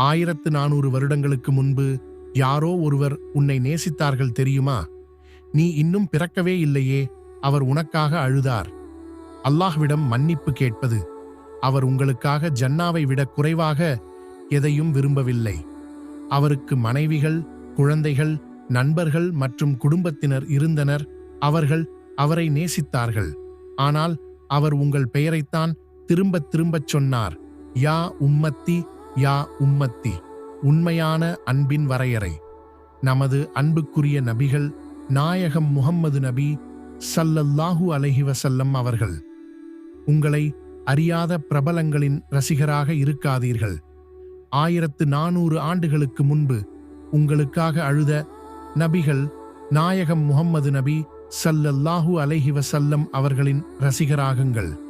ஆயிரத்து நானூறு வருடங்களுக்கு முன்பு யாரோ ஒருவர் உன்னை நேசித்தார்கள் தெரியுமா? நீ இன்னும் பிறக்கவே இல்லையே அவர் உனக்காக அழுதார். அல்லாஹ்விடம் மன்னிப்பு கேட்பது அவர் உங்களுக்காக ஜன்னாவை விட குறைவாக எதையும் விரும்பவில்லை. அவருக்கு மனைவிகள் குழந்தைகள் நண்பர்கள் மற்றும் குடும்பத்தினர் இருந்தனர் அவர்கள் அவரை நேசித்தார்கள். ஆனால் அவர் உங்கள் பெயரைத்தான் திரும்பத் திரும்பச் சொன்னார். யா உம்மத்தி யா உம்மத்தி உண்மையான அன்பின் வரையறை. நமது அன்புக்குரிய நபிகள் நாயகம் முகம்மது நபி சல்லல்லாஹூ அலஹி வசல்லம் அவர்கள். உங்களை அறியாத பிரபலங்களின் ரசிகராக இருக்காதீர்கள். ஆயிரத்து நானூறு ஆண்டுகளுக்கு முன்பு உங்களுக்காக அழுத நபிகள் நாயகம் முகம்மது நபி சல்லல்லாஹூ அலஹி வசல்லம் அவர்களின் ரசிகராகுங்கள்.